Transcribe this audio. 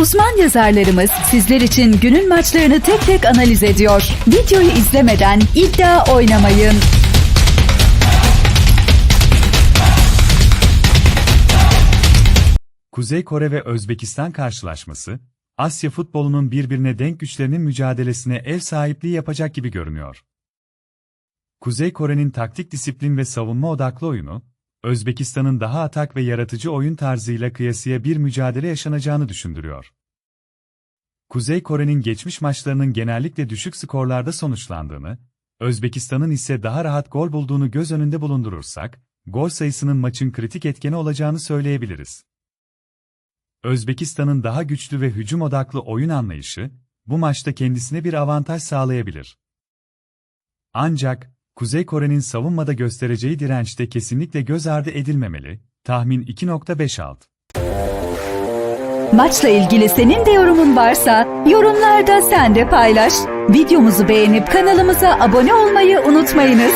Uzman yazarlarımız sizler için günün maçlarını tek tek analiz ediyor. Videoyu izlemeden iddia oynamayın. Kuzey Kore ve Özbekistan karşılaşması, Asya futbolunun birbirine denk güçlerinin mücadelesine ev sahipliği yapacak gibi görünüyor. Kuzey Kore'nin taktik disiplin ve savunma odaklı oyunu, Özbekistan'ın daha atak ve yaratıcı oyun tarzıyla kıyasıya bir mücadele yaşanacağını düşündürüyor. Kuzey Kore'nin geçmiş maçlarının genellikle düşük skorlarda sonuçlandığını, Özbekistan'ın ise daha rahat gol bulduğunu göz önünde bulundurursak, gol sayısının maçın kritik etkeni olacağını söyleyebiliriz. Özbekistan'ın daha güçlü ve hücum odaklı oyun anlayışı, bu maçta kendisine bir avantaj sağlayabilir. Ancak, Kuzey Kore'nin savunmada göstereceği dirençte kesinlikle göz ardı edilmemeli, tahmin 2.5 alt. Maçla ilgili senin de yorumun varsa yorumlarda sen de paylaş. Videomuzu beğenip kanalımıza abone olmayı unutmayınız.